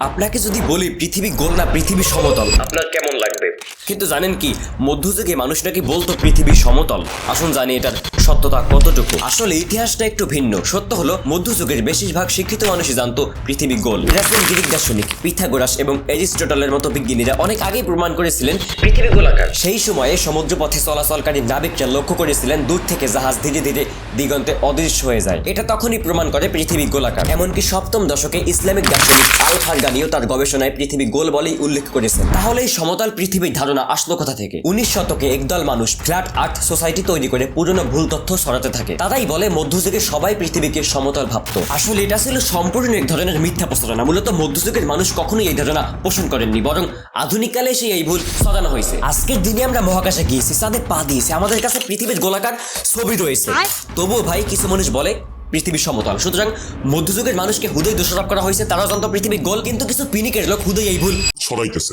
আপনাকে যদি বলি পৃথিবী গোল না পৃথিবী সমতল? আপনার কেমন লাগবে? কিন্তু জানেন কি মধ্যযুগে মানুষ নাকি বলতো পৃথিবী সমতল? আসুন জানি এটার সত্যতা কতটুকু? আসলে ইতিহাসটা একটু ভিন্ন। সত্য হলো, মধ্যযুগের বেশিরভাগ শিক্ষিত মানুষই জানতো পৃথিবী গোল। দার্শনিক, পিথাগোরাস এবং এরিস্টটলের মতো বিজ্ঞানীরা অনেক আগেই প্রমাণ করেছিলেন পৃথিবী গোলাকার। সেই সময়ে সমুদ্রপথে চলাচলকারী নাবিকরা লক্ষ্য করেছিলেন দূর থেকে জাহাজ ধীরে ধীরে দিগন্তে অদৃশ্য হয়ে যায়। এটা তখনই প্রমাণ করে পৃথিবী গোলাকার। এমনকি সপ্তম দশকে ইসলামিক দার্শনিক আল ফারগানিও তার গবেষণায় পৃথিবী গোল বলেই উল্লেখ করেছেন। তাহলে এই সমতল পৃথিবীর ধারণা আসলো কোথা থেকে? উনিশ শতকে একদল মানুষ ফ্ল্যাট আর্থ সোসাইটি তৈরি করে পুরনো ভুল তথ্য ছড়াতে থাকে। তারাই বলে মধ্যযুগে সবাই পৃথিবীকে সমতল ভাবতো। আসলে এটা ছিল সম্পূর্ণ এক ধরনের মিথ্যা প্রচারণা। মূলত মধ্যযুগের মানুষ কখনোই এই ধারণা পোষণ করেননি বরং আধুনিক কালে এসে এই ভুল ছড়ানো হয়েছে। আজকের দিনে আমরা মহাকাশে গিয়েছি চাঁদে পা দিয়েছি। আমাদের কাছে পৃথিবীর গোলাকার ছবি রয়েছে। তবুও ভাই কিছু মানুষ বলে পৃথিবী সমতল। সুতরাং মধ্যযুগের মানুষকে হুদয় দোষারোপ করা হয়েছে তারা জানতো পৃথিবী গোল কিন্তু কিছু পিনিকের লোক হুদয় এই ভুল ছড়াইতেছে।